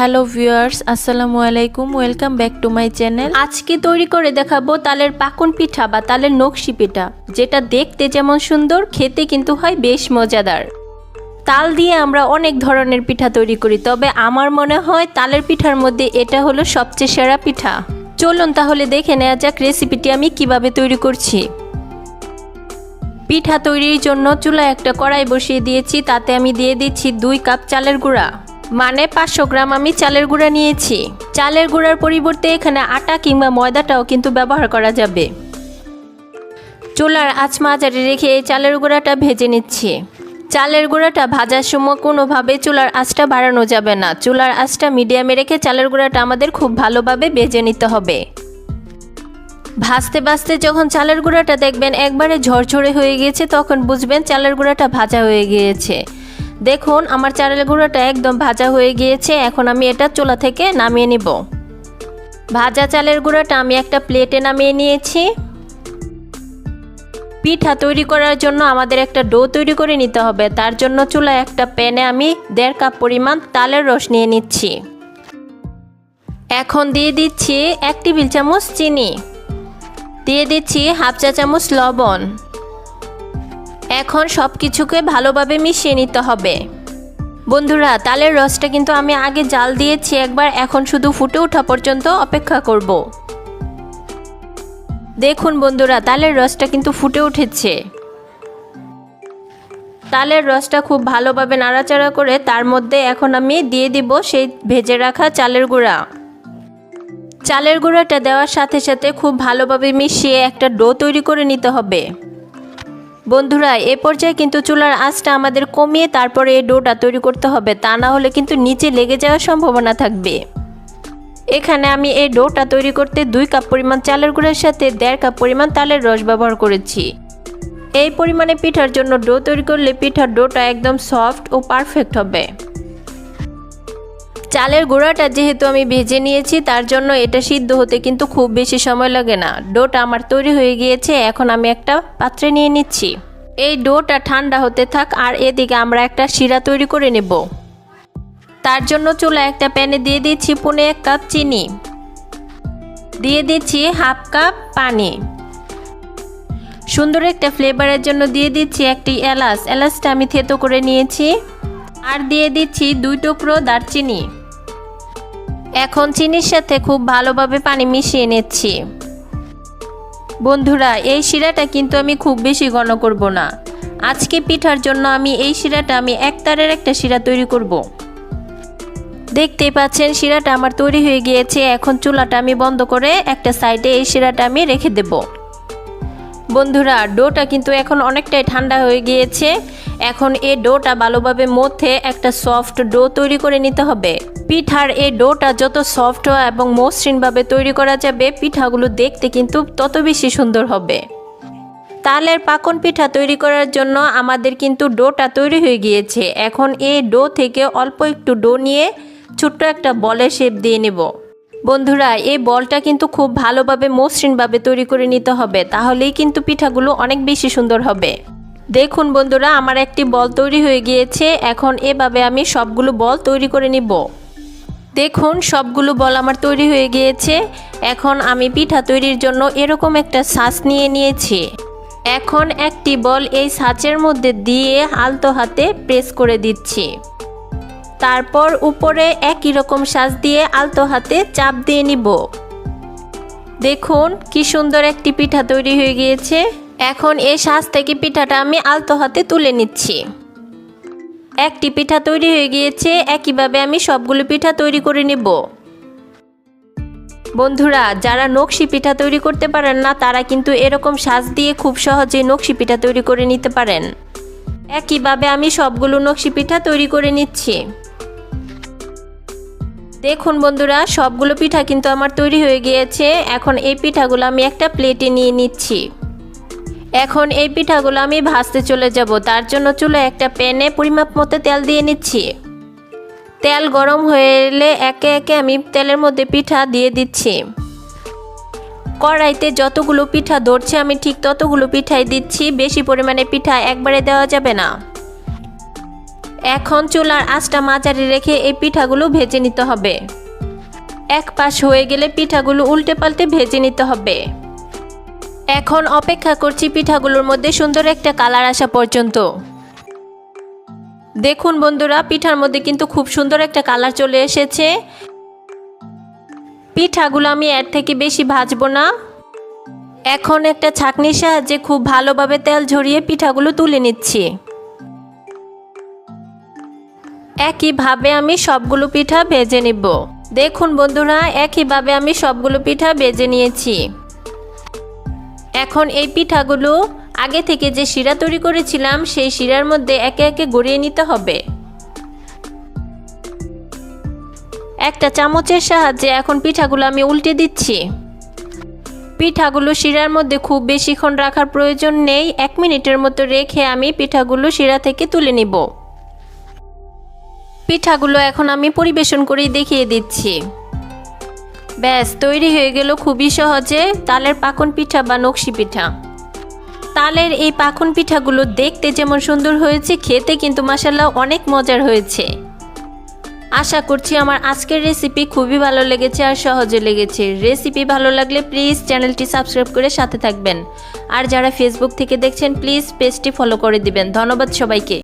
Hello viewers, আসসালামু আলাইকুম, welcome back to my channel. আজকে তৈরি করে দেখাবো তালের পাকন পিঠা বা তালের নকশি পিঠা, যেটা দেখতে যেমন সুন্দর, খেতে কিন্তু হয় বেশ মজাদার। তাল দিয়ে আমরা অনেক ধরনের পিঠা তৈরি করি, তবে আমার মনে হয় তালের পিঠার মধ্যে এটা হলো সবচেয়ে সেরা পিঠা। চলুন তাহলে দেখে নেওয়া যাক রেসিপিটি আমি কীভাবে তৈরি করছি। পিঠা তৈরির জন্য চুলায় একটা কড়াই বসিয়ে দিয়েছি, তাতে আমি দিয়ে দিচ্ছি দুই কাপ চালের গুঁড়া। মানে পাঁচশো গ্রাম আমি চালের গুঁড়া নিয়েছি। চালের গুঁড়ার পরিবর্তে এখানে আটা কিংবা ময়দাটাও কিন্তু ব্যবহার করা যাবে। চুলার আঁচ মাঝারি রেখে এই চালের গুঁড়াটা ভেজে নিচ্ছি। চালের গুঁড়াটা ভাজার সময় কোনোভাবে চুলার আঁচটা বাড়ানো যাবে না। চুলার আঁচটা মিডিয়ামে রেখে চালের গুঁড়াটা আমাদের খুব ভালোভাবে ভেজে নিতে হবে। ভাজতে ভাজতে যখন চালের গুঁড়াটা দেখবেন একবারে ঝরঝরে হয়ে গিয়েছে, তখন বুঝবেন চালের গুঁড়াটা ভাজা হয়ে গিয়েছে। দেখুন, আমার চালের গুঁড়াটা একদম ভাজা হয়ে গিয়েছে। এখন আমি এটা চুলা থেকে নামিয়ে নিব। ভাজা চালের গুঁড়াটা আমি একটা প্লেটে নামিয়ে নিয়েছি। পিঠা তৈরি করার জন্য আমাদের একটা ডো তৈরি করে নিতে হবে। তার জন্য চুলা একটা প্যানে আমি দেড় কাপ পরিমাণ তালের রস নিয়ে নিচ্ছি। এখন দিয়ে দিচ্ছি এক টেবিল চামচ চিনি। দিয়ে দিচ্ছি হাফ চা চামচ লবণ। এখন সব কিছুকে ভালোভাবে মিশিয়ে নিতে হবে। বন্ধুরা, তালের রসটা কিন্তু আমি আগে জাল দিয়েছি, একবার এখন শুধু ফুটে ওঠা পর্যন্ত অপেক্ষা করব। দেখুন বন্ধুরা, তালের রসটা কিন্তু ফুটে উঠেছে। তালের রসটা খুব ভালোভাবে নাড়াচাড়া করে তার মধ্যে এখন আমি দিয়ে দিব সেই ভেজে রাখা চালের গুঁড়া। চালের গুঁড়াটা দেওয়ার সাথে সাথে খুব ভালোভাবে মিশিয়ে একটা ডো তৈরি করে নিতে হবে। বন্ধুরা, এ পর্যায়ে কিন্তু চুলার আঁচটা আমাদের কমিয়ে তারপরে এই ডোটা তৈরি করতে হবে। তা না হলে কিন্তু নিচে লেগে যাওয়ার সম্ভাবনা থাকবে। এখানে আমি এই ডোটা তৈরি করতে দুই কাপ পরিমাণ চালের গুঁড়ার সাথে দেড় কাপ পরিমাণ তালের রস ব্যবহার করেছি। এই পরিমাণে পিঠার জন্য ডো তৈরি করলে পিঠার ডোটা একদম সফট ও পারফেক্ট হবে। চালের গুঁড়াটা যেহেতু আমি ভেজে নিয়েছি, তার জন্য এটা সিদ্ধ হতে কিন্তু খুব বেশি সময় লাগে না। ডোটা আমার তৈরি হয়ে গিয়েছে, এখন আমি একটা পাত্রে নিয়ে নিচ্ছি। এই ডোটা ঠান্ডা হতে থাক, আর এদিকে আমরা একটা শিরা তৈরি করে নেব। তার জন্য চুলা একটা প্যানে দিয়ে দিচ্ছি পুনে এক কাপ চিনি। দিয়ে দিচ্ছি হাফ কাপ পানি। সুন্দর একটা ফ্লেভারের জন্য দিয়ে দিচ্ছি একটি এলাচ। এলাচটা আমি থেতো করে নিয়েছি। আর দিয়ে দিচ্ছি দুই টুকরো দারচিনি। এখন চিনির সাথে খুব ভালোভাবে পানি মিশিয়ে নিচ্ছি। বন্ধুরা, এই শিরাটা কিন্তু আমি খুব বেশি ঘন করব না। আজকে পিঠার জন্য আমি এই শিরাটা আমি এক তারের একটা শিরা তৈরি করব। দেখতে পাচ্ছেন, শিরাটা আমার তৈরি হয়ে গিয়েছে। এখন চুলাটা আমি বন্ধ করে একটা সাইডে এই শিরাটা আমি রেখে দেব। বন্ধুরা, ডোটা কিন্তু এখন অনেকটাই ঠান্ডা হয়ে গিয়েছে। এখন এই ডোটা ভালোভাবে মধ্যে একটা সফট ডো তৈরি করে নিতে হবে। পিঠার এই ডোটা যত সফট এবং মসৃণভাবে তৈরি করা যাবে, পিঠাগুলো দেখতে কিন্তু তত বেশি সুন্দর হবে। তালের পাকন পিঠা তৈরি করার জন্য আমাদের কিন্তু ডোটা তৈরি হয়ে গিয়েছে। এখন এই ডো থেকে অল্প একটু ডো নিয়ে ছোট্ট একটা বলের শেপ দিয়ে নেব। বন্ধুরা, এই বলটা কিন্তু খুব ভালোভাবে মসৃণভাবে তৈরি করে নিতে হবে, তাহলেই কিন্তু পিঠাগুলো অনেক বেশি সুন্দর হবে। দেখুন বন্ধুরা, আমার একটি বল তৈরি হয়ে গিয়েছে, এখন এভাবে আমি সবগুলো বল তৈরি করে নিব। দেখুন, সবগুলো বল আমার তৈরি হয়ে গিয়েছে, এখন আমি পিঠা তৈরির জন্য এরকম একটা ছাঁচ নিয়ে নিয়েছি। এখন একটি বল এই ছাঁচের মধ্যে দিয়ে আলতো হাতে প্রেস করে দিচ্ছি। তারপর উপরে একই রকম সাজ দিয়ে আলতো হাতে চাপ দিয়ে নিব। দেখুন, কি সুন্দর একটি পিঠা তৈরি হয়ে গিয়েছে। এখন এই সাজ থেকে পিঠাটা আমি আলতো হাতে তুলে নিচ্ছি। একটি পিঠা তৈরি হয়ে গিয়েছে, একইভাবে আমি সবগুলো পিঠা তৈরি করে নেব। বন্ধুরা, যারা নকশি পিঠা তৈরি করতে পারেন না, তারা কিন্তু এরকম সাজ দিয়ে খুব সহজেই নকশি পিঠা তৈরি করে নিতে পারেন। একইভাবে আমি সবগুলো নকশি পিঠা তৈরি করে নিচ্ছি। দেখুন বন্ধুরা, সবগুলো পিঠা কিন্তু আমার তৈরি হয়ে গিয়েছে। এখন এই পিঠাগুলো আমি একটা প্লেটে নিয়ে নিচ্ছি। এখন এই পিঠাগুলো আমি ভাজতে চলে যাব। তার জন্য চুলো একটা প্যানে পরিমাপ মতো তেল দিয়ে নিচ্ছি। তেল গরম হয়ে এলে একে একে আমি তেলের মধ্যে পিঠা দিয়ে দিচ্ছি। কড়াইতে যতগুলো পিঠা ধরছে, আমি ঠিক ততগুলো পিঠাই দিচ্ছি। বেশি পরিমাণে পিঠা একবারে দেওয়া যাবে না। এখন চুলার আঁচটা মাঝারি রেখে এই পিঠাগুলো ভেজে নিতে হবে। এক পাশ হয়ে গেলে পিঠাগুলো উল্টে পাল্টে ভেজে নিতে হবে। এখন অপেক্ষা করছি পিঠাগুলোর মধ্যে সুন্দর একটা কালার আসা পর্যন্ত। দেখুন বন্ধুরা, পিঠার মধ্যে কিন্তু খুব সুন্দর একটা কালার চলে এসেছে। পিঠাগুলো আমি এর থেকে বেশি ভাজবো না। এখন একটা ছাঁকনির সাহায্যে খুব ভালোভাবে তেল ঝরিয়ে পিঠাগুলো তুলে নিচ্ছি। একইভাবে আমি সবগুলো পিঠা ভেজে নিব। দেখুন বন্ধুরা, একইভাবে আমি সবগুলো পিঠা ভেজে নিয়েছি। এখন এই পিঠাগুলো আগে থেকে যে শিরা তৈরি করেছিলাম, সেই শিরার মধ্যে একে একে গড়িয়ে নিতে হবে। একটা চামচের সাহায্যে এখন পিঠাগুলো আমি উল্টে দিচ্ছি। পিঠাগুলো শিরার মধ্যে খুব বেশিক্ষণ রাখার প্রয়োজন নেই। এক মিনিটের মতো রেখে আমি পিঠাগুলো শিরা থেকে তুলে নিব। পিঠাগুলো এখন আমি পরিবেশন করেই দেখিয়ে দিচ্ছি। ব্যাস, তৈরি হয়ে গেল খুবই সহজে তালের পাকন পিঠা বা নকশি পিঠা। তালের এই পাখন পিঠাগুলো দেখতে যেমন সুন্দর হয়েছে, খেতে কিন্তু মাসাল্লাহ অনেক মজার হয়েছে। আশা করছি আমার আজকের রেসিপি খুবই ভালো লেগেছে আর সহজে লেগেছে। রেসিপি ভালো লাগলে প্লিজ চ্যানেলটি সাবস্ক্রাইব করে সাথে থাকবেন। আর যারা ফেসবুক থেকে দেখছেন প্লিজ পেজটি ফলো করে দিবেন। ধন্যবাদ সবাইকে।